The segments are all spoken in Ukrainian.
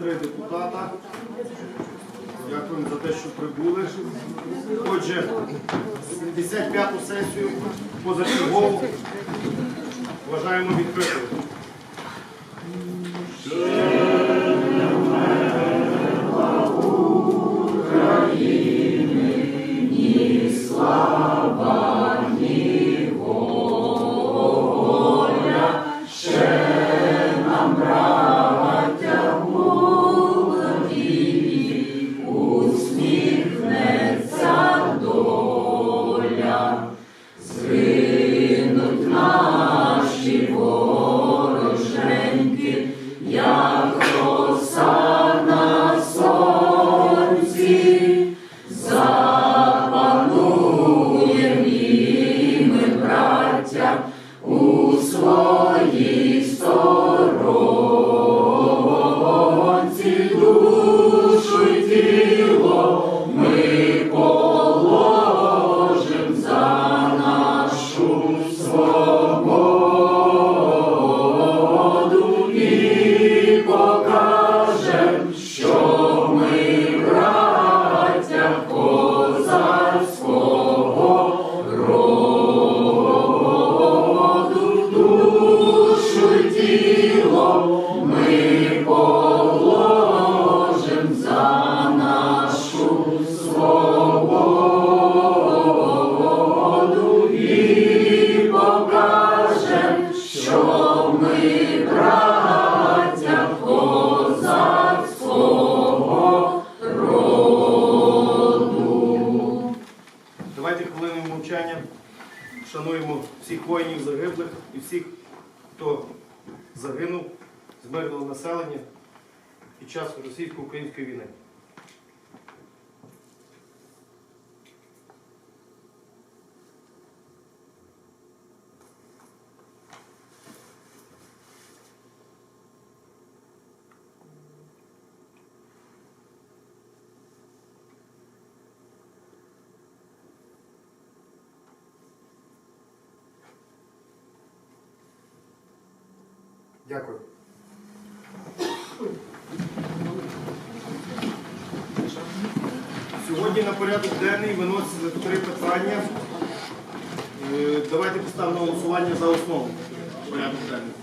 3 депутата. Дякуємо за те, що прибули. Отже, 75-ту сесію позачергову вважаємо відкритою. Хвилиною мовчання шануємо всіх воїнів загиблих і всіх, хто загинув з мирного населення під час російсько-української війни. Дякую. Сьогодні на порядок денний виноситься три питання. Е, Давайте поставимо голосування за основу порядок денний.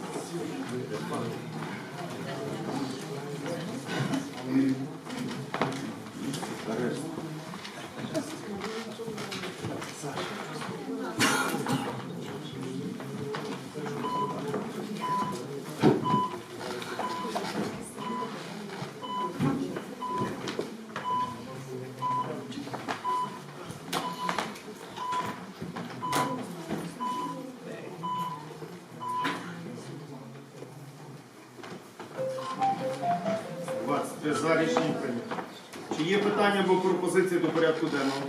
Двадцять за рішення прийнято. Чи є питання або пропозиції до порядку денного?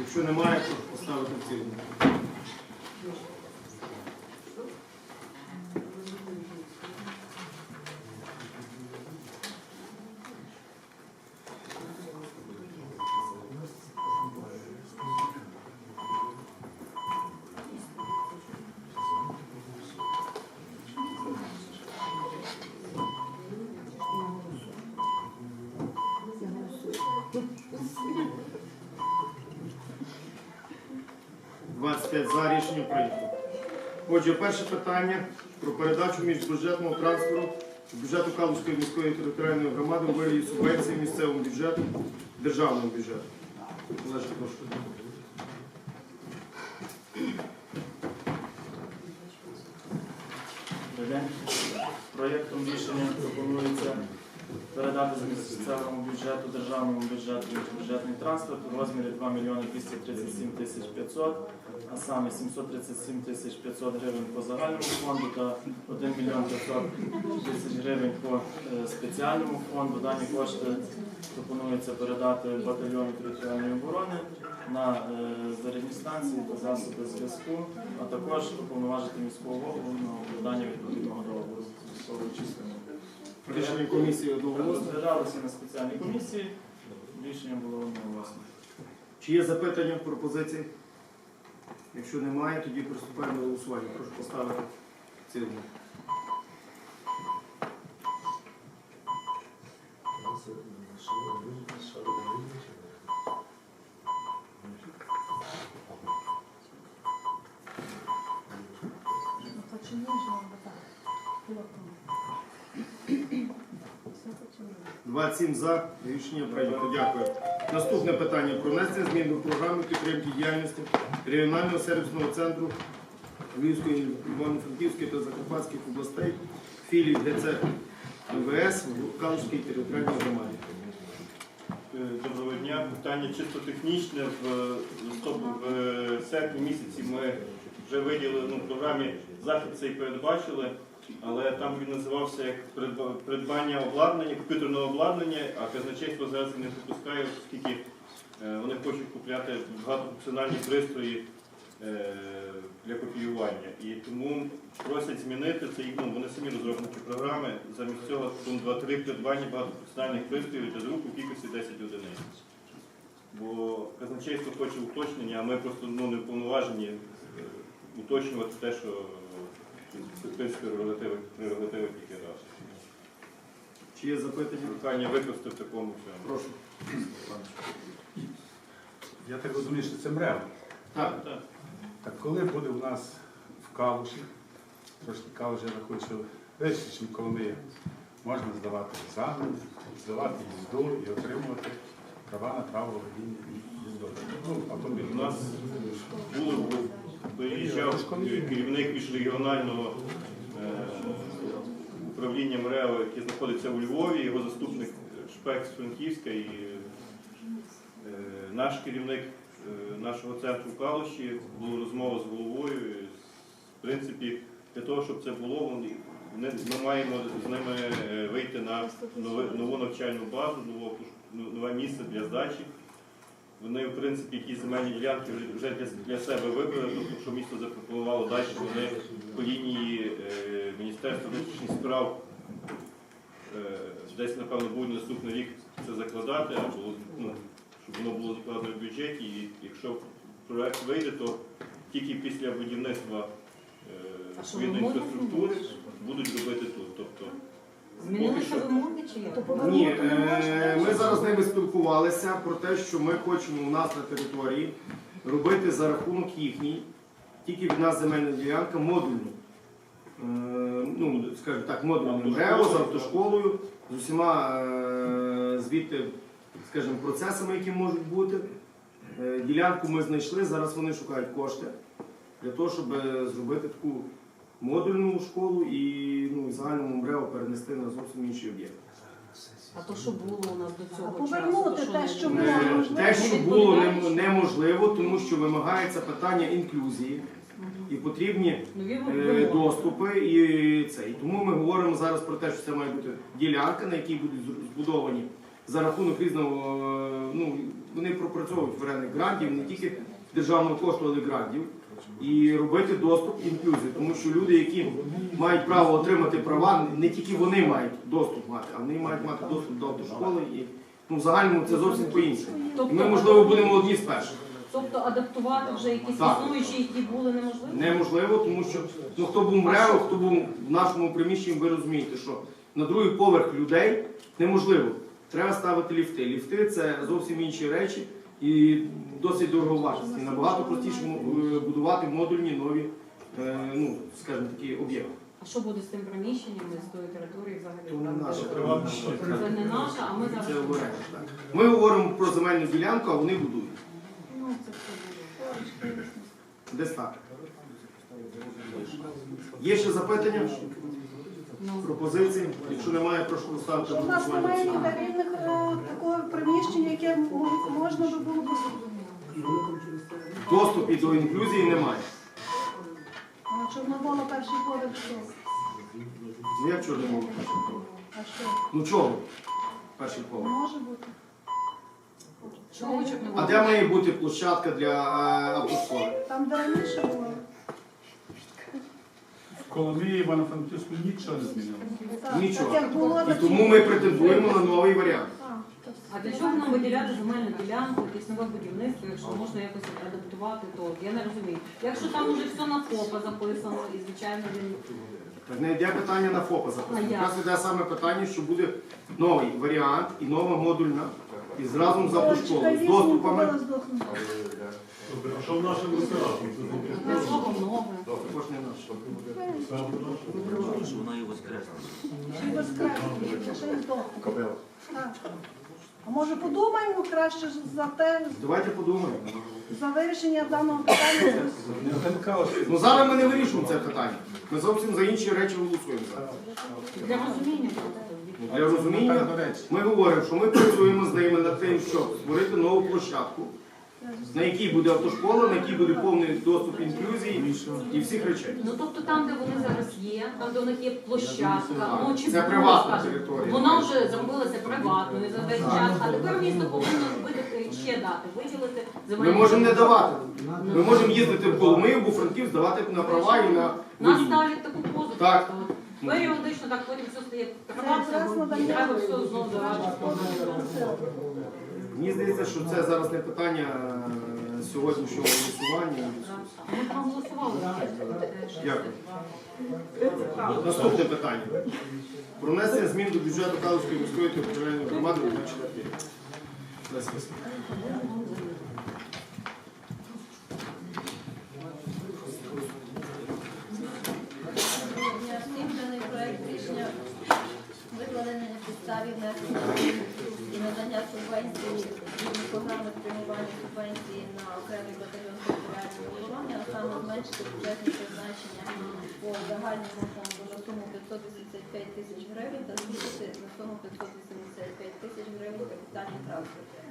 Якщо немає, то поставити в цілому. – 25 за рішення прийнято. Отже, перше питання про передачу міжбюджетного трансферу бюджету Калузької міської територіальної громади у вигляді субвенції місцевому бюджету, державному бюджету. Олеже, прошу. Проєктом рішення пропонується передати з місцевому бюджету державному бюджету бюджетний трансферт у розмірі 2 мільйони 237 тисяч 500, а саме 737 тисяч 500 гривень по загальному фонду та 1 мільйон 500 тисяч гривень по е, спеціальному фонду. Дані кошти пропонується передати батальйону територіальної оборони на е, зарядні станції та засоби зв'язку, а також уповноважити міського голову на укладання відповідного договору з військовою частиною. Рішення комісії одноголосно. Розглядалися на спеціальній комісії, рішення було одноголосне. Чи є запитання, пропозиції? Якщо немає, тоді приступаємо до голосування. Прошу поставити в 27 за. Рішення прийнято. Дякую. Наступне питання про внесення змін до програми підтримки діяльності регіонального сервісного центру Львівської, Івано-Франківської та Закарпатських областей філій ДЦ МВС в Калужській територіальній громаді. Е, Доброго дня. Питання чисто технічне. В серпні місяці ми вже виділили ну, в програмі захід цей передбачили, але там він називався як придбання обладнання, комп'ютерного обладнання, а казначейство зараз не допускає, оскільки е, вони хочуть купляти багатофункціональні пристрої е, для копіювання. І тому просять змінити це. Ну, вони самі розробники програми. Замість цього пункт 2.3 придбання багатофункціональних пристроїв для друку кількості 10 одиниць. Бо казначейство хоче уточнення, а ми просто ну, не вповноважені е, уточнювати те, що е, в принципі прерогативи тільки раз. Чи є запитання? Прохання використати в такому всьому. Прошу. Я так розумію, що це МРЕВ. Так. Так. Так коли буде у нас в Калуші, трошки Калуш я хочу вище, ніж Коломия, можна здавати екзамен, здавати їзду і отримувати права на право водіння їздою. Ну, автомобіль. У нас було приїжджав керівник міжрегіонального е, управління МРЕО, який знаходиться у Львові, його заступник Шпек з Франківська і е, наш керівник е, нашого центру в Калуші, була розмова з головою. В принципі, для того, щоб це було, ми маємо з ними е, вийти на нову навчальну базу, нове місце для здачі. Вони, в принципі, якісь земельні ділянки вже для, себе вибрали, тобто, що місто запропонувало далі, вони по лінії е, Міністерства внутрішніх справ е, десь, напевно, буде наступний рік це закладати, або ну, щоб воно було закладено в бюджеті. І якщо проект вийде, то тільки після будівництва е, відповідної інфраструктури будуть робити тут. Тобто, Змінилися вимоги чи як? Ні, е, ми зараз з ними спілкувалися про те, що ми хочемо у нас на території робити за рахунок їхній, тільки від нас земельна ділянка модульну. Е, Ну, скажімо так, модульну МРЕО з автошколою, з усіма е, звідти, скажімо, процесами, які можуть бути. Е, Ділянку ми знайшли, зараз вони шукають кошти для того, щоб зробити таку модульну школу і ну, і загальному МРЕО перенести на зовсім інший об'єкт. А то, що було у нас до цього А повернути часу, те, що було. було? Е, Те, що було нем- неможливо, тому що вимагається питання інклюзії і потрібні Нові е, доступи. І це. І тому ми говоримо зараз про те, що це має бути ділянка, на якій будуть збудовані за рахунок різного. е, Ну вони пропрацьовують варених грантів, не тільки державного кошту, але грантів. І робити доступ інклюзії, тому що люди, які мають право отримати права, не тільки вони мають доступ мати, а вони мають мати доступ до автошколи і ну, в загальному це зовсім по-іншому. І Тобто, ми, можливо, будемо одні з перших. тобто адаптувати вже якісь Так. існуючі, які були неможливо? Неможливо, тому що ну, хто був МРЕО, хто був в нашому приміщенні, ви розумієте, що на другий поверх людей неможливо. Треба ставити ліфти. Ліфти це зовсім інші речі і досить дороговартісні. Набагато простіше будувати модульні нові, е, ну, скажімо, такі об'єкти. А що буде з тим приміщенням, з тою територією взагалі? То не наше. Це не наше, а ми зараз... Це в так. Ми говоримо про земельну ділянку, а вони будують. Ну, це все було. Десь так. Є ще запитання? Ну, Пропозиції? Якщо немає, прошу поставити в нас немає ніде вільних е, такого приміщення, яке м- можна би було б. Доступу до інклюзії немає. А якщо перший поверх, що? Ну як чого не можу? А що? Ну чого? Перший поверх. може бути. чого ви А де має бути площадка для е, автошколи? Там, де раніше було. В Коломиї Івано-Франківську нічого не змінилося. Нічого. І тому ми претендуємо на новий варіант. А, для чого нам виділяти земельну ділянку, якесь нове будівництво, якщо можна якось адаптувати, то я не розумію. Якщо там уже все на ФОПа записано, і звичайно він Так не йде питання на ФОПа записано. А як? Якраз йде саме питання, що буде новий варіант і нова модульна і зразу з автошколу, з доступами. Що в нашому ресторані? Много. Не. Вона і. Чи ще й здохне. Так. А може подумаємо краще за те, Давайте подумаємо. за вирішення даного питання? Ну зараз ми не вирішуємо це питання. Ми зовсім за інші речі голосуємо. Для розуміння. Ну, Для розуміння ми говоримо, що ми працюємо з ними над тим, щоб створити нову площадку, на якій буде автошкола, на якій буде повний доступ інклюзії і всіх речей. Ну тобто там, де вони зараз є, там, де у них є площадка, ну чи Це приватна територія. Вона вже зробилася приватною за весь час, а тепер місто повинно видати ще дати, виділити Ми можемо не давати. Ми можемо їздити в Коломию, або Франків, здавати на права і на Нас водії. ставлять таку позу. Так. Періодично так потім все стає треба все знову давати. Мені здається, що це зараз не питання е, сьогоднішнього голосування. Ми проголосували. Дякую. Наступне питання. Про внесення змін до бюджету Калузької міської територіальної громади на 24 рік. Леся Василівна. Всім даний проект рішення викладений на підставі внесення і надання субвенції від програми спрямування субвенції на окремий батальйон територіальної оборони, а саме зменшити бюджетне призначення по загальному фонду на суму 585 тисяч гривень та збільшити на суму 585 тисяч гривень капітальні транспорт.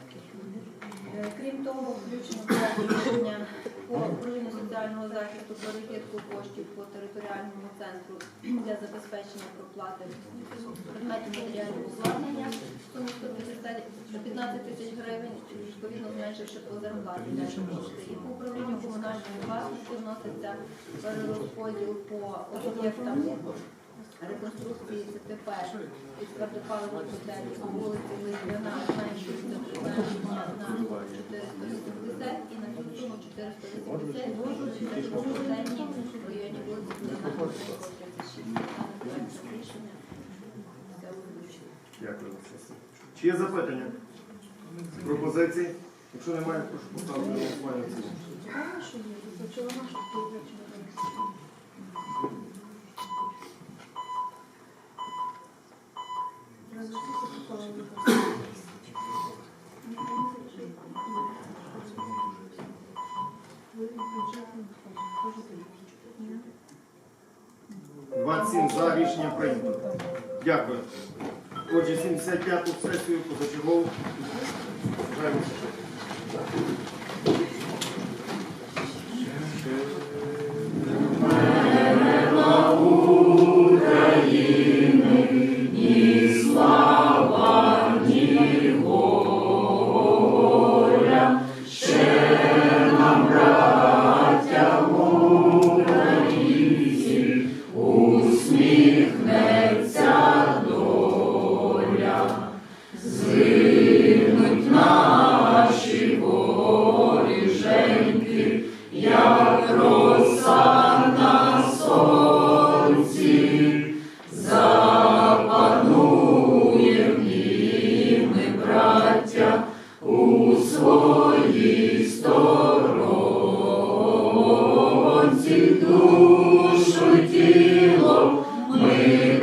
Е, Крім того, включено рішення по управлінню соціального захисту перекидку коштів по територіальному центру для забезпечення проплати предметів матеріального обладнання сумі 150 15 тисяч гривень, відповідно зменшивши по зарплаті далі кошти. І по управлінню комунальної власності вноситься перерозподіл по об'єктам реконструкції ЦТП із твердопаливних готелів по вулиці Литвина зменшується на 480 і на цю суму 480 звужується по готельні в районі вулиці Литвина 36. Дане проектне рішення. Дякую. Чи є запитання? Пропозиції? Якщо немає, прошу поставити голосування. в цілому. Двадцять сім за рішення прийнято. Дякую. Отже, 75-ту сесію позачергову. Бажаємо.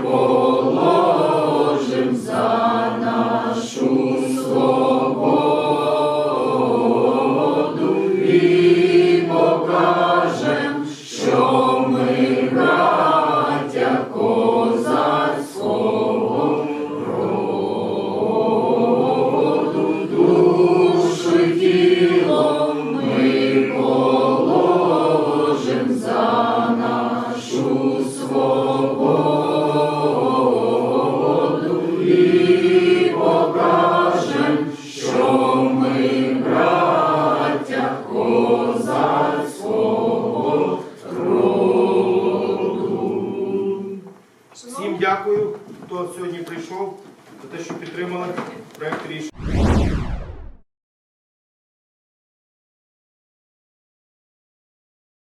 Всім дякую, хто сьогодні прийшов, за те, що підтримали проект рішення.